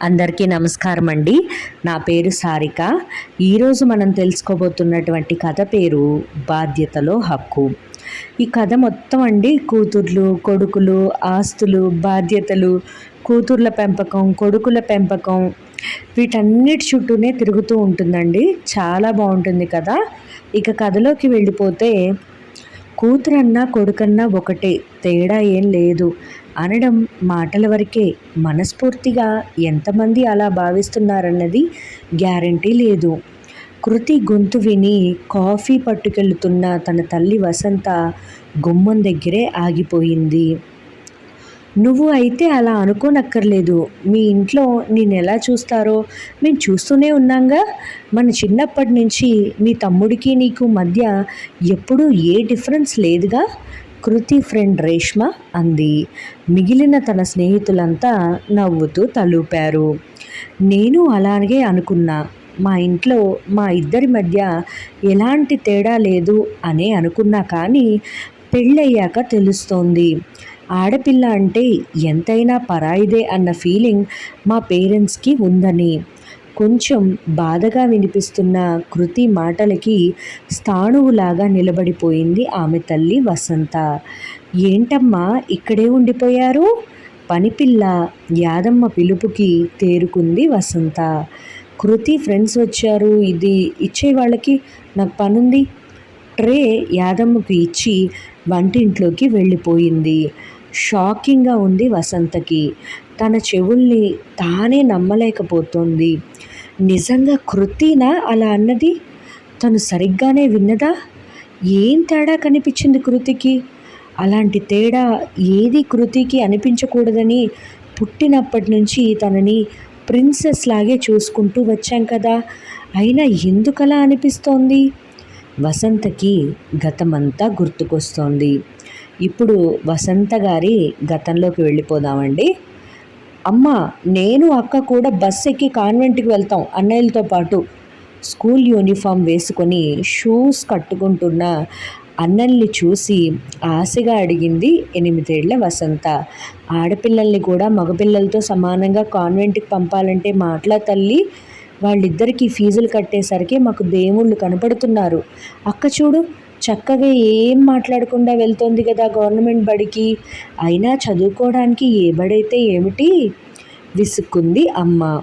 అందరికీ నమస్కారం అండి. నా పేరు సారిక. ఈరోజు మనం తెలుసుకోబోతున్నటువంటి కథ పేరు బాధ్యతలో హక్కు. ఈ కథ మొత్తం అండి కూతుర్లు కొడుకులు ఆస్తులు బాధ్యతలు కూతుర్ల పెంపకం కొడుకుల పెంపకం వీటన్నిటి చుట్టూనే తిరుగుతూ ఉంటుందండి. చాలా బాగుంటుంది కదా. ఇక కథలోకి వెళ్ళిపోతే కూతురన్నా కొడుకన్నా ఒకటే. తేడా ఏం లేదు. అనడం మాటల వరకే మనస్ఫూర్తిగా ఎంతమంది అలా భావిస్తున్నారన్నది గ్యారంటీ లేదు. కృతి గొంతు విని కాఫీ పట్టుకెళ్తున్న తన తల్లి వసంత గుమ్మం దగ్గరే ఆగిపోయింది. నువ్వు అయితే అలా అనుకోనక్కర్లేదు. మీ ఇంట్లో నేను ఎలా చూస్తారో? మేము చూస్తూనే ఉన్నాంగా. మన చిన్నప్పటి నుంచి మీ తమ్ముడికి నీకు మధ్య ఎప్పుడూ ఏ డిఫరెన్స్ లేదుగా? కృతి ఫ్రెండ్ రేష్మ అంది. మిగిలిన తన స్నేహితులంతా నవ్వుతూ తలూపారు. నేను అలాగే అనుకున్నా. మా ఇంట్లో మా ఇద్దరి మధ్య ఎలాంటి తేడా లేదు అనే అనుకున్నా కానీ పెళ్ళయ్యాక తెలుస్తోంది. ఆడపిల్ల అంటే ఎంతైనా పరాయిదే అన్న ఫీలింగ్ మా పేరెంట్స్కి ఉందని. కొంచెం బాధగా వినిపిస్తున్న కృతి మాటలకి స్థాణువులాగా నిలబడిపోయింది ఆమె తల్లి వసంత. ఏంటమ్మా ఇక్కడే ఉండిపోయారు? పనిపిల్ల యాదమ్మ పిలుపుకి తేరుకుంది వసంత. కృతి ఫ్రెండ్స్ వచ్చారు. ఇది ఇచ్చే వాళ్ళకి నాకు పనుంది. ట్రే యాదమ్మకి ఇచ్చి వంటింట్లోకి వెళ్ళిపోయింది. షాకింగ్గా ఉంది వసంతకి. తన చెవుల్ని తానే నమ్మలేకపోతుంది. నిజంగా కృతినా? అలా అన్నది తను సరిగ్గానే విన్నదా? ఏం తేడా కనిపించింది కృతికి? అలాంటి తేడా ఏది కృతికి అనిపించకూడదని పుట్టినప్పటి నుంచి తనని ప్రిన్సెస్ లాగే చూసుకుంటూ వచ్చాం కదా. అయినా ఎందుకలా అనిపిస్తోంది? వసంతకి గతమంతా గుర్తుకొస్తోంది. ఇప్పుడు వసంత గారి గతంలోకి వెళ్ళిపోదామండి. అమ్మ నేను అక్క కూడా బస్ ఎక్కి కాన్వెంట్కి వెళ్తాం అన్నయ్యలతో పాటు. స్కూల్ యూనిఫామ్ వేసుకొని షూస్ కట్టుకుంటున్న అన్నల్ని చూసి ఆశగా అడిగింది ఎనిమిదేళ్ళ వసంత. ఆడపిల్లల్ని కూడా మగపిల్లలతో సమానంగా కాన్వెంట్కి పంపాలంటే మాట్లా తల్లి? వాళ్ళిద్దరికీ ఫీజులు కట్టేసరికి మాకు దేవుళ్ళు కనపడుతున్నారు. అక్క చూడు చక్కగా ఏం మాట్లాడకుండా వెళ్తోంది కదా గవర్నమెంట్ బడికి. అయినా చదువుకోవడానికి ఏ బడైతే ఏమిటి? విసుక్కుంది అమ్మ.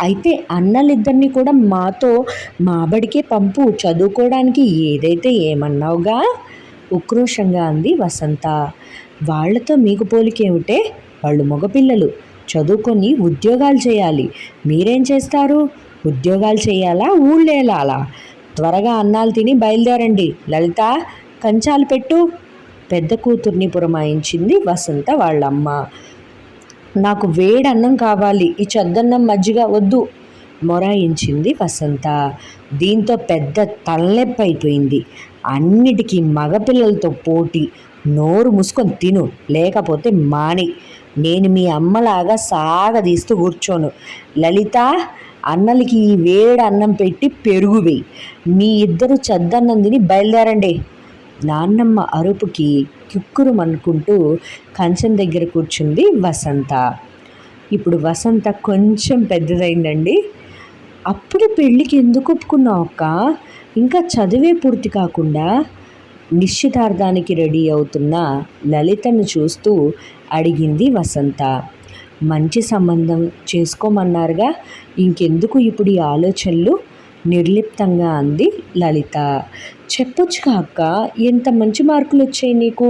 అయితే అన్నలిద్దరిని కూడా మాతో మా బడికే పంపు. చదువుకోవడానికి ఏదైతే ఏమన్నావుగా? ఉక్రోషంగా అంది వసంత. వాళ్ళతో మీకు పోలికేమిటే? వాళ్ళు మగపిల్లలు. చదువుకొని ఉద్యోగాలు చేయాలి. మీరేం చేస్తారు? ఉద్యోగాలు చేయాలా? ఊళ్ళేలాలా? త్వరగా అన్నాలు తిని బయలుదేరండి. లలిత కంచాలు పెట్టు. పెద్ద కూతుర్ని పురమాయించింది వసంత వాళ్ళమ్మ. నాకు వేడన్నం కావాలి. ఈ చద్దన్నం మజ్జిగ వద్దు మొరాయించింది వసంత. దీంతో పెద్ద తలనొప్పి అయిపోయింది. అన్నిటికీ మగపిల్లలతో పోటీ. నోరు మూసుకొని తిను లేకపోతే మాని. నేను మీ అమ్మలాగా సాగదీస్తూ కూర్చోను. లలిత అన్నలకి ఈ వేడి అన్నం పెట్టి పెరుగు వేయి. మీ ఇద్దరు చద్దన్నం తిని బయలుదేరండి. నాన్నమ్మ అరుపుకి కిక్కురుమనుకుంటూ కంచం దగ్గర కూర్చుంది వసంత. ఇప్పుడు వసంత కొంచెం పెద్దదైందండి. అప్పుడు పెళ్ళికి ఎందుకు ఒప్పుకున్నావు అక్క? ఇంకా చదివే పూర్తి కాకుండా నిశ్చితార్థానికి రెడీ అవుతున్న లలితను చూస్తూ అడిగింది వసంత. మంచి సంబంధం చేసుకోమన్నారుగా. ఇంకెందుకు ఇప్పుడు ఈ ఆలోచనలు? నిర్లిప్తంగా అంది లలిత. చెప్పొచ్చు కాక ఎంత మంచి మార్కులు వచ్చాయి నీకు?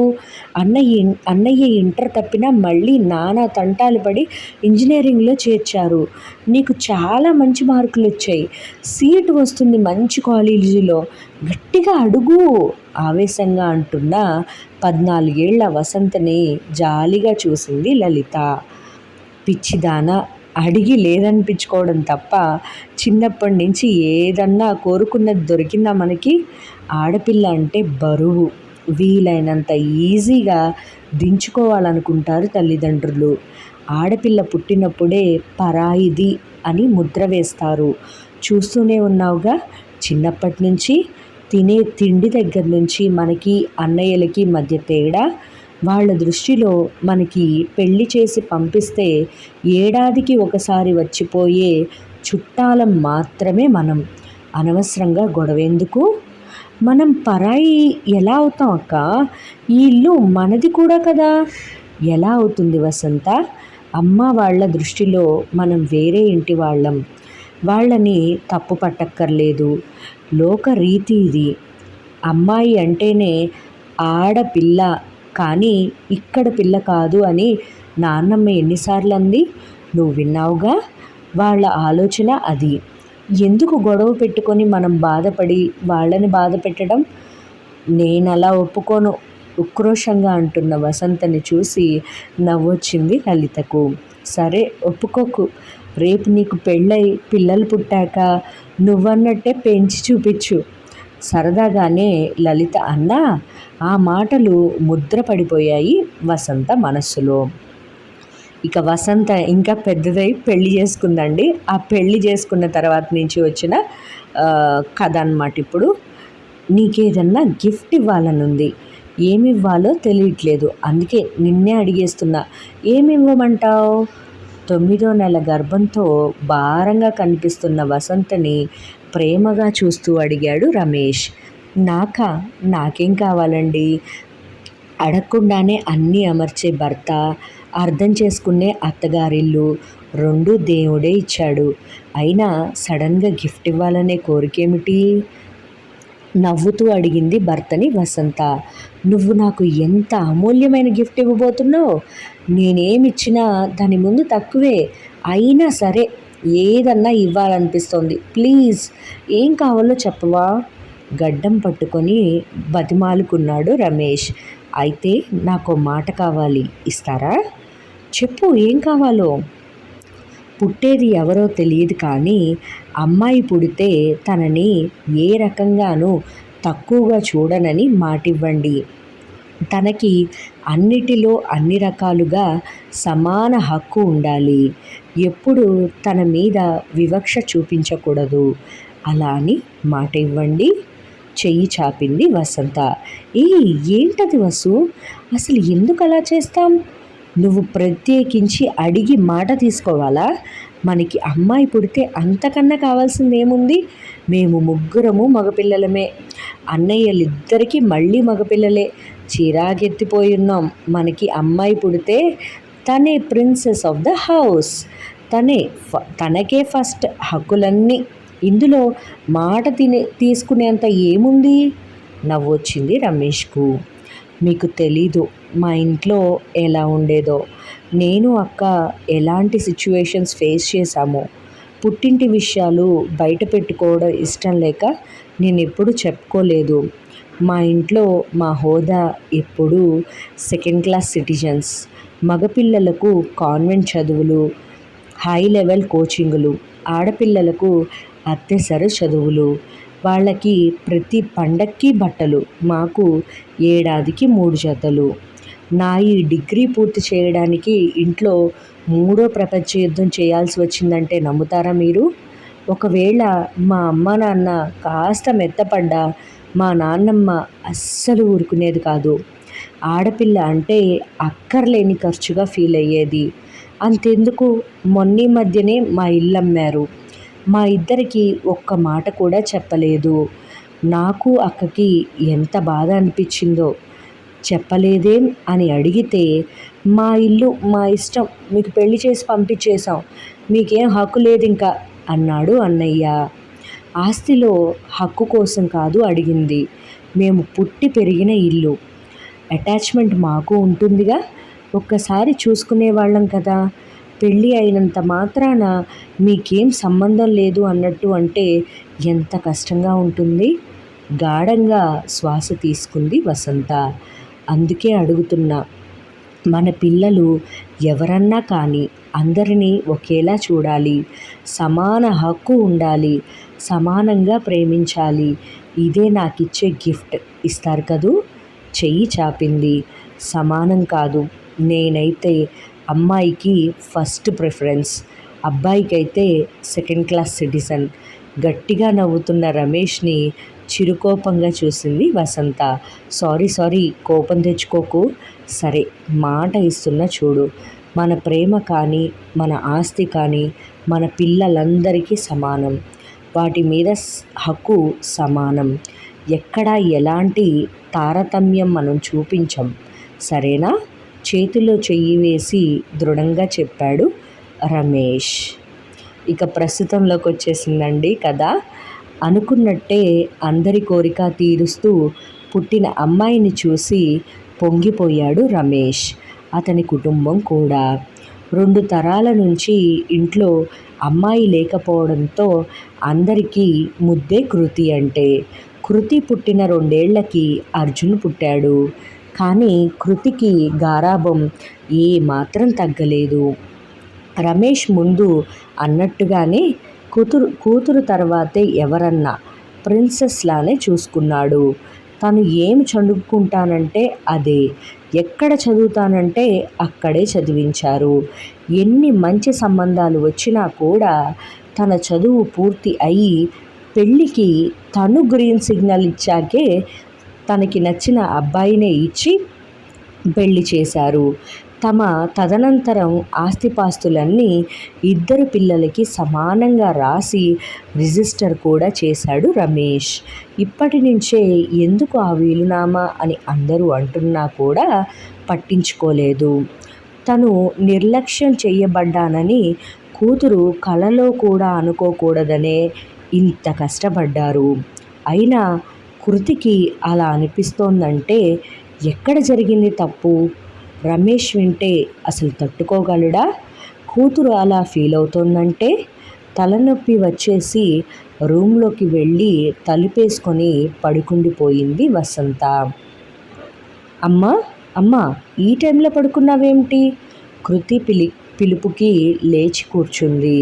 అన్నయ్య అన్నయ్య ఇంటర్ తప్పినా మళ్ళీ నానా తంటాలు పడి ఇంజనీరింగ్లో చేర్చారు. నీకు చాలా మంచి మార్కులు వచ్చాయి సీట్ వస్తుంది మంచి కాలేజీలో. గట్టిగా అడుగు! ఆవేశంగా అంటున్న పద్నాలుగేళ్ళ వసంతని జాలిగా చూసింది లలిత. పిచ్చిదాన అడిగి లేదనిపించుకోవడం తప్ప చిన్నప్పటి నుంచి ఏదన్నా కోరుకున్నది దొరికిందా మనకి? ఆడపిల్ల అంటే బరువు. వీలైనంత ఈజీగా దించుకోవాలనుకుంటారు తల్లిదండ్రులు. ఆడపిల్ల పుట్టినప్పుడే పరాయిది అని ముద్ర వేస్తారు. చూస్తూనే ఉన్నావుగా? చిన్నప్పటి నుంచి తినే తిండి దగ్గర నుంచి మనకి అన్నయ్యలకి మధ్య తేడా? వాళ్ళ దృష్టిలో మనకి పెళ్ళి చేసి పంపిస్తే ఏడాదికి ఒకసారి వచ్చిపోయే చుట్టాలం మాత్రమే మనం. అనవసరంగా గొడవేందుకు మనం పరాయి ఎలా అవుతాం అక్క? ఈ ఇల్లు మనది కూడా కదా? ఎలా అవుతుంది వసంత? అమ్మ వాళ్ళ దృష్టిలో మనం వేరే ఇంటి వాళ్ళం. వాళ్ళని తప్పు పట్టక్కర్లేదు. లోక రీతి ఇది. అమ్మాయి అంటేనే ఆడపిల్ల కానీ ఇక్కడ పిల్ల కాదు అని నాన్నమ్మ ఎన్నిసార్లు అంది నువ్వు విన్నావుగా? వాళ్ళ ఆలోచన అది. ఎందుకు గొడవ పెట్టుకొని మనం బాధపడి వాళ్ళని బాధ పెట్టడం? నేను అలా ఒప్పుకోను. ఉక్రోషంగా అంటున్న వసంతని చూసి నవ్వొచ్చింది లలితకు. సరే ఒప్పుకోకు. రేపు నీకు పెళ్ళై పిల్లలు పుట్టాక నువ్వన్నట్టే పెంచి చూపించు. సరదాగానే లలిత అన్నా ఆ మాటలు ముద్రపడిపోయాయి వసంత మనస్సులో. ఇక వసంత ఇంకా పెద్దదై పెళ్ళి చేసుకుందండి. ఆ పెళ్ళి చేసుకున్న తర్వాత నుంచి వచ్చిన కథ అనమాట ఇప్పుడు. నీకేదన్నా గిఫ్ట్ ఇవ్వాలని ఉంది ఏమి ఇవ్వాలో తెలియట్లేదు. అందుకే నిన్నే అడిగేస్తున్నా. ఏమి ఇవ్వమంటావు తొమ్మిదో నెల గర్భంతో భారంగా కనిపిస్తున్న వసంతని ప్రేమగా చూస్తూ అడిగాడు రమేష్. నాకా నాకేం కావాలండి? అడగకుండానే అన్నీ అమర్చే భర్త అర్థం చేసుకునే అత్తగారిల్లు రెండు దేవుడే ఇచ్చాడు. అయినా సడన్గా గిఫ్ట్ ఇవ్వాలనే కోరికేమిటి? నవ్వుతూ అడిగింది భర్తని వసంత. నువ్వు నాకు ఎంత అమూల్యమైన గిఫ్ట్ ఇవ్వబోతున్నావు? నేనేమిచ్చినా దాని ముందు తక్కువే. అయినా సరే ఏదన్నా ఇవ్వాలనిపిస్తోంది. ప్లీజ్ ఏం కావాలో చెప్పవా? గడ్డం పట్టుకొని బతిమాలుకున్నాడు రమేష్. అయితే నాకు మాట కావాలి ఇస్తారా? చెప్పు ఏం కావాలో? పుట్టేది ఎవరో తెలియదు కానీ అమ్మాయి పుడితే తనని ఏ రకంగానూ తక్కువగా చూడనని మాటివ్వండి. తనకి అన్నిటిలో అన్ని రకాలుగా సమాన హక్కు ఉండాలి. ఎప్పుడు తన మీద వివక్ష చూపించకూడదు. అలా అని మాట ఇవ్వండి చెయ్యి చాపింది వసంత. ఏ ఏంటది వసు? అసలు ఎందుకు అలా చేస్తాం? నువ్వు ప్రత్యేకించి అడిగి మాట తీసుకోవాలా? మనకి అమ్మాయి పుడితే అంతకన్నా కావాల్సింది ఏముంది మేము ముగ్గురము మగపిల్లలమే. అన్నయ్యలిద్దరికీ మళ్ళీ మగపిల్లలే. చిరాకెత్తిపోయి ఉన్నాం మనకి అమ్మాయి పుడితే తనే ప్రిన్సెస్ ఆఫ్ ద హౌస్. తనే తనకే ఫస్ట్ హక్కులన్నీ. ఇందులో మాట తినే తీసుకునేంత ఏముంది? నవ్వొచ్చింది రమేష్కు. మీకు తెలీదు మా ఇంట్లో ఎలా ఉండేదో. నేను అక్క ఎలాంటి సిచ్యువేషన్స్ ఫేస్ చేశామో. పుట్టింటి విషయాలు బయట పెట్టుకోవడం ఇష్టం లేక నేను ఎప్పుడు చెప్పుకోలేదు. మా ఇంట్లో మా హోదా ఎప్పుడూ సెకండ్ క్లాస్ సిటిజన్స్ మగపిల్లలకు కాన్వెంట్ చదువులు హై లెవెల్ కోచింగులు ఆడపిల్లలకు అత్తెసరి చదువులు. వాళ్ళకి ప్రతి పండక్కి బట్టలు మాకు ఏడాదికి మూడు జతలు. నా ఈ డిగ్రీ పూర్తి చేయడానికి ఇంట్లో మూడో ప్రపంచ యుద్ధం చేయాల్సి వచ్చిందంటే నమ్ముతారా మీరు? ఒకవేళ మా అమ్మ నాన్న కాస్త మెత్తపడ్డా మా నాన్నమ్మ అస్సలు ఊరుకునేది కాదు. ఆడపిల్ల అంటే అక్కర్లేని ఖర్చుగా ఫీల్ అయ్యేది. అంతెందుకు? మొన్నీ మధ్యనే మా ఇల్లు అమ్మారు మా ఇద్దరికి ఒక్క మాట కూడా చెప్పలేదు. నాకు అక్కకి ఎంత బాధ అనిపించిందో చెప్పలేదేం అని అడిగితే మా ఇల్లు మా ఇష్టం మీకు పెళ్ళి చేసి పంపించేశాం. మీకేం హక్కు లేదు ఇంకా అన్నాడు అన్నయ్య. ఆస్తిలో హక్కు కోసం కాదు అడిగింది. మేము పుట్టి పెరిగిన ఇల్లు. అటాచ్మెంట్ మాకు ఉంటుందిగా. ఒక్కసారి చూసుకునే వాళ్ళం కదా. పెళ్ళి అయినంత మాత్రాన మీకేం సంబంధం లేదు అన్నట్టు అంటే ఎంత కష్టంగా ఉంటుంది? గాఢంగా శ్వాస తీసుకుంది వసంత. అందుకే అడుగుతున్నా. మన పిల్లలు ఎవరన్నా కానీ అందరినీ ఒకేలా చూడాలి. సమాన హక్కు ఉండాలి. సమానంగా ప్రేమించాలి. ఇదే నాకు ఇచ్చే గిఫ్ట్. ఇస్తారు కదూ? చెయ్యి చాపింది. సమానం కాదు. నేనైతే అమ్మాయికి ఫస్ట్ ప్రిఫరెన్స్. అబ్బాయికైతే సెకండ్ క్లాస్ సిటిజన్. గట్టిగా నవ్వుతున్న రమేష్ని చిరుకోపంగా చూసింది వసంత. సారీ సారీ కోపం తెచ్చుకోకు. సరే మాట ఇస్తున్నా చూడు. మన ప్రేమ కానీ మన ఆస్తి కానీ మన పిల్లలందరికీ సమానం. వాటి మీద హక్కు సమానం. ఎక్కడా ఎలాంటి తారతమ్యం మనం చూపించం? సరేనా? చేతిలో చెయ్యి వేసి దృఢంగా చెప్పాడు రమేష్. ఇక ప్రస్తుతంలోకి వచ్చేసిందండి కదా అనుకున్నట్టే అందరి కోరిక తీరుస్తూ పుట్టిన అమ్మాయిని చూసి పొంగిపోయాడు రమేష్. అతని కుటుంబం కూడా. రెండు తరాల నుంచి ఇంట్లో అమ్మాయి లేకపోవడంతో అందరికీ ముద్దే కృతి అంటే. కృతి పుట్టిన రెండేళ్ళకి అర్జున్ పుట్టాడు. కానీ కృతికి గారాభం ఏ మాత్రం తగ్గలేదు. రమేష్ ముందు అన్నట్టుగానే కూతురు కూతురు తర్వాతే ఎవరన్నా ప్రిన్సెస్ లానే చూసుకున్నాడు. తను ఏమి చదువుకుంటానంటే అదే. ఎక్కడ చదువుతానంటే అక్కడే చదివించారు. ఎన్ని మంచి సంబంధాలు వచ్చినా కూడా తన చదువు పూర్తి అయ్యి పెళ్ళికి తను గ్రీన్ సిగ్నల్ ఇచ్చాకే తనకి నచ్చిన అబ్బాయినే ఇచ్చి పెళ్ళి చేశారు. తమ తదనంతరం ఆస్తిపాస్తులన్నీ ఇద్దరు పిల్లలకి సమానంగా రాసి రిజిస్టర్ కూడా చేశాడు రమేష్. ఇప్పటి నుంచే ఎందుకు ఆ వీలునామా అని అందరూ అంటున్నా కూడా పట్టించుకోలేదు. తను నిర్లక్ష్యం చేయబడ్డానని కూతురు కలలో కూడా అనుకోకూడదనే ఇంత కష్టపడ్డారు. అయినా కృతికి అలా అనిపిస్తోందంటే ఎక్కడ జరిగింది తప్పు? రమేష్ వింటే అసలు తట్టుకోగలడా? కూతురు అలా ఫీల్ అవుతోందంటే? తలనొప్పి వచ్చేసి రూమ్లోకి వెళ్ళి తలుపేసుకొని పడుకుండిపోయింది వసంత. అమ్మా అమ్మా ఈ టైంలో పడుకున్నావేమిటి? కృతి పిలి పిలుపుకి లేచి కూర్చుంది.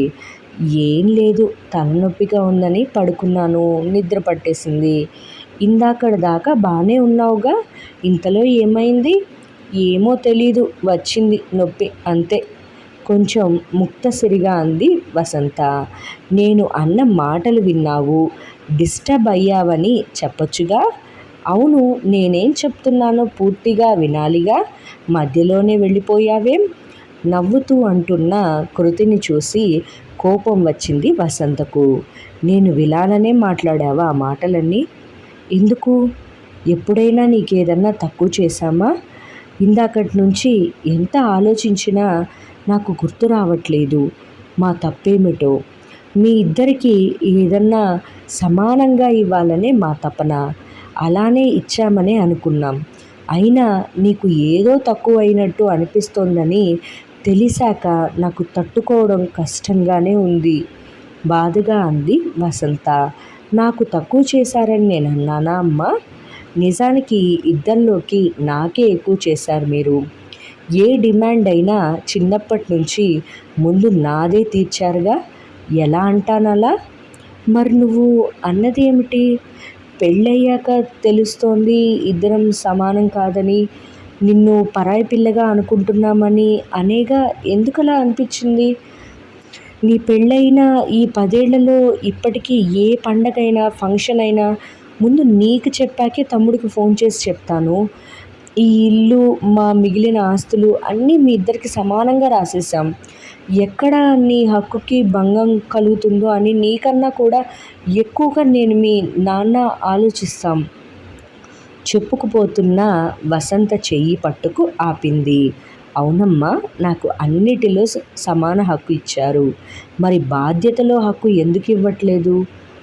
ఏం లేదు తలనొప్పిగా ఉందని పడుకున్నాను నిద్ర పట్టేసింది. ఇందాకడ దాకా బాగానే ఉన్నావుగా ఇంతలో ఏమైంది? ఏమో తెలీదు వచ్చింది నొప్పి అంతే. కొంచెం ముక్తసిరిగా అంది వసంత. నేను అన్న మాటలు విన్నావు డిస్టర్బ్ అయ్యావని చెప్పొచ్చుగా? అవును నేనేం చెప్తున్నానో పూర్తిగా వినాలిగా? మధ్యలోనే వెళ్ళిపోయావేం? నవ్వుతూ అంటున్న కృతిని చూసి కోపం వచ్చింది వసంతకు. నేను విలాననే మాట్లాడావా ఆ మాటలన్నీ? ఎందుకు? ఎప్పుడైనా నీకేదన్నా తక్కువ చేశామా? ఇందాకటి నుంచి ఎంత ఆలోచించినా నాకు గుర్తు రావట్లేదు. మా తప్పేమిటో? మీ ఇద్దరికీ ఏదన్నా సమానంగా ఇవ్వాలనే మా తపన. అలానే ఇచ్చామనే అనుకున్నాం. అయినా నీకు ఏదో తక్కువ అయినట్టు అనిపిస్తోందని తెలిసాక నాకు తట్టుకోవడం కష్టంగానే ఉంది. బాధగా అంది వసంత. నాకు తక్కువ చేశారని నేను అన్నానా అమ్మా? నిజానికి ఇద్దరిలోకి నాకే ఎక్కువ చేశారు మీరు. ఏ డిమాండ్ అయినా చిన్నప్పటి నుంచి ముందు నాదే తీర్చారుగా? ఎలా అంటానలా మరి నువ్వు అన్నది ఏమిటి? పెళ్ళయ్యాక తెలుస్తోంది ఇద్దరం సమానం కాదని నిన్ను పరాయి పిల్లగా అనుకుంటున్నామని అనేగా ఎందుకలా అనిపించింది? నీ పెళ్ళైన ఈ పదేళ్ళలో ఇప్పటికీ ఏ పండగైనా ఫంక్షన్ అయినా ముందు నీకు చెప్పాకే తమ్ముడికి ఫోన్ చేసి చెప్తాను. ఈ ఇల్లు మా మిగిలిన ఆస్తులు అన్నీ మీ ఇద్దరికి సమానంగా రాసేసాం ఎక్కడ నీ హక్కుకి భంగం కలుగుతుందో అని నీకన్నా కూడా ఎక్కువగా నేను మీ నాన్న ఆలోచిస్తాం. చెప్పుకుపోతున్న వసంత చెయ్యి పట్టుకు ఆపింది. అవునమ్మా నాకు అన్నిటిలో సమాన హక్కు ఇచ్చారు. మరి బాధ్యతలో హక్కు ఎందుకు ఇవ్వట్లేదు?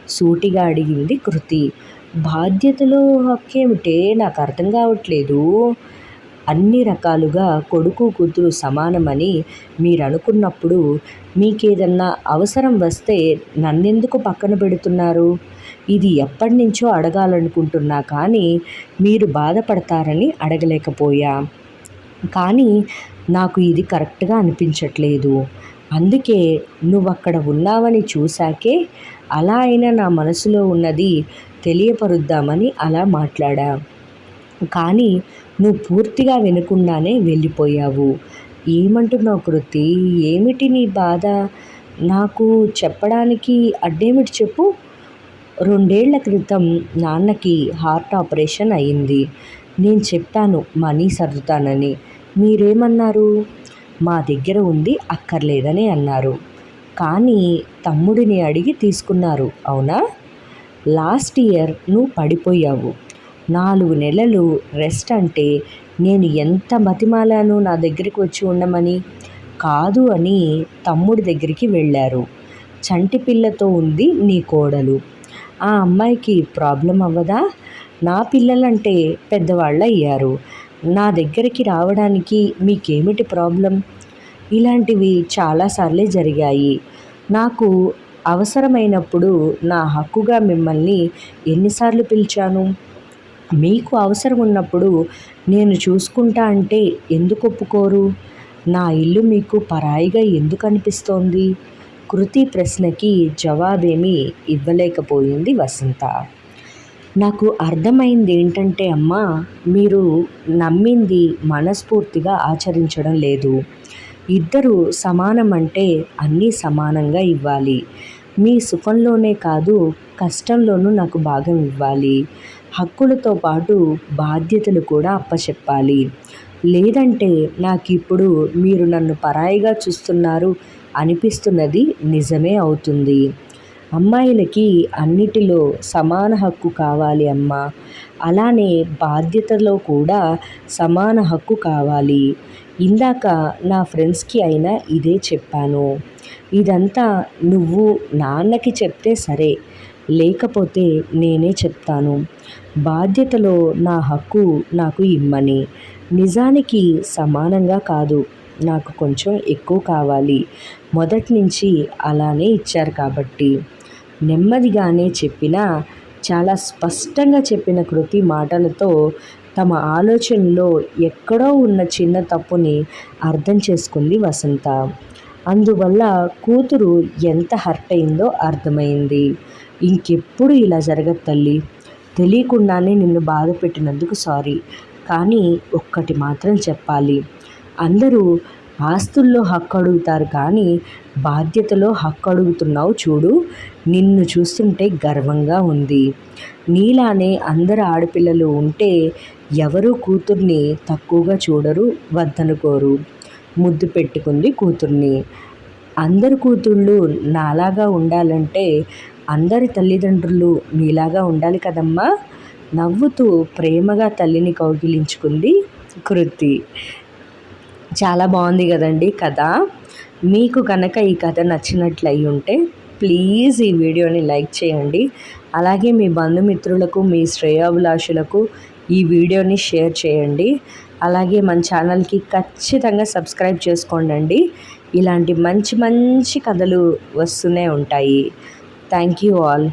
సూటిగా అడిగింది కృతి. బాధ్యతలో హక్కేమిటే? నాకు అర్థం కావట్లేదు. అన్ని రకాలుగా కొడుకు కూతురు సమానమని మీరు అనుకున్నప్పుడు మీకేదన్నా అవసరం వస్తే నన్నెందుకు పక్కన పెడుతున్నారు? ఇది ఎప్పటి నుంచో అడగాలనుకుంటున్నా కానీ మీరు బాధపడతారని అడగలేకపోయా. కానీ నాకు ఇది కరెక్ట్గా అనిపించట్లేదు. అందుకే నువ్వు అక్కడ ఉన్నావని చూశాకే అలా అయినా నా మనసులో ఉన్నది తెలియపరుద్దామని అలా మాట్లాడా. కానీ నువ్వు పూర్తిగా వినకుండానే వెళ్ళిపోయావు. ఏమంటున్నావు కృతి? ఏమిటి నీ బాధ? నాకు చెప్పడానికి అడ్డేమిటి చెప్పు? రెండేళ్ళ క్రితం నాన్నకి హార్ట్ ఆపరేషన్ అయింది నేను చెప్పాను మనీ సర్దుతానని. మీరేమన్నారు? మా దగ్గర ఉంది అక్కర్లేదని అన్నారు. కానీ తమ్ముడిని అడిగి తీసుకున్నారు అవునా? లాస్ట్ ఇయర్ నువ్వు పడిపోయావు. నాలుగు నెలలు రెస్ట్ అంటే నేను ఎంత మతిమాలాను నా దగ్గరికి వచ్చి ఉండమని? కాదు అని తమ్ముడి దగ్గరికి వెళ్ళారు. చంటి పిల్లతో ఉంది నీ కోడలు. ఆ అమ్మాయికి ప్రాబ్లం అవ్వదా? నా పిల్లలంటే పెద్దవాళ్ళు అయ్యారు. నా దగ్గరికి రావడానికి మీకేమిటి ప్రాబ్లం? ఇలాంటివి చాలాసార్లే జరిగాయి. నాకు అవసరమైనప్పుడు నా హక్కుగా మిమ్మల్ని ఎన్నిసార్లు పిలిచాను? మీకు అవసరం ఉన్నప్పుడు నేను చూసుకుంటా అంటే ఎందుకు ఒప్పుకోరు? నా ఇల్లు మీకు పరాయిగా ఎందుకు అనిపిస్తోంది? కృతి ప్రశ్నకి జవాబేమీ ఇవ్వలేకపోయింది వసంత. నాకు అర్థమైంది ఏంటంటే అమ్మా మీరు నమ్మింది మనస్ఫూర్తిగా ఆచరించడం లేదు. ఇద్దరు సమానం అంటే అన్నీ సమానంగా ఇవ్వాలి. మీ సుఖంలోనే కాదు కష్టంలోనూ నాకు భాగం ఇవ్వాలి. హక్కులతో పాటు బాధ్యతలు కూడా అప్పచెప్పాలి. లేదంటే నాకు ఇప్పుడు మీరు నన్ను పరాయిగా చూస్తున్నారు అనిపిస్తున్నది నిజమే అవుతుంది. అమ్మాయిలకి అన్నిటిలో సమాన హక్కు కావాలి అమ్మ. అలానే బాధ్యతలో కూడా సమాన హక్కు కావాలి. ఇందాక నా ఫ్రెండ్స్కి అయినా ఇదే చెప్పాను. ఇదంతా నువ్వు నాన్నకి చెప్తే సరే లేకపోతే నేనే చెప్తాను. బాధ్యతలో నా హక్కు నాకు ఇమ్మని. నిజానికి సమానంగా కాదు నాకు కొంచెం ఎక్కువ కావాలి. మొదటి నుంచి అలానే ఇచ్చారు కాబట్టి. నెమ్మదిగానే చెప్పినా చాలా స్పష్టంగా చెప్పిన కృతి మాటలతో తమ ఆలోచనలో ఎక్కడో ఉన్న చిన్న తప్పుని అర్థం చేసుకుంది వసంత. అందువల్ల కూతురు ఎంత హర్ట్ అయిందో అర్థమైంది. ఇంకెప్పుడు ఇలా జరగదు తల్లి. తెలియకుండానే నిన్ను బాధ పెట్టినందుకు సారీ. కానీ ఒక్కటి మాత్రం చెప్పాలి. అందరూ ఆస్తుల్లో హక్కు అడుగుతారు కానీ బాధ్యతలో హక్కు అడుగుతున్నావు చూడు. నిన్ను చూస్తుంటే గర్వంగా ఉంది. నీలానే అందరు ఆడపిల్లలు ఉంటే ఎవరు కూతుర్ని తక్కువగా చూడరు వద్దనుకోరు. ముద్దు పెట్టుకుంది కూతుర్ని. అందరు కూతుళ్ళు నాలాగా ఉండాలంటే అందరి తల్లిదండ్రులు నీలాగా ఉండాలి కదమ్మా. నవ్వుతూ ప్రేమగా తల్లిని కౌగిలించుకుంది కృతి. చాలా బాగుంది కదండి కథ. మీకు కనుక ఈ కథ నచ్చినట్లు ఉంటే ప్లీజ్ ఈ వీడియోని లైక్ చేయండి. అలాగే మీ బంధుమిత్రులకు మీ శ్రేయాభిలాషులకు ఈ వీడియోని షేర్ చేయండి. అలాగే మన ఛానల్కి ఖచ్చితంగా సబ్స్క్రైబ్ చేసుకోండి ఇలాంటి మంచి మంచి కథలు వస్తూనే ఉంటాయి. Thank you all.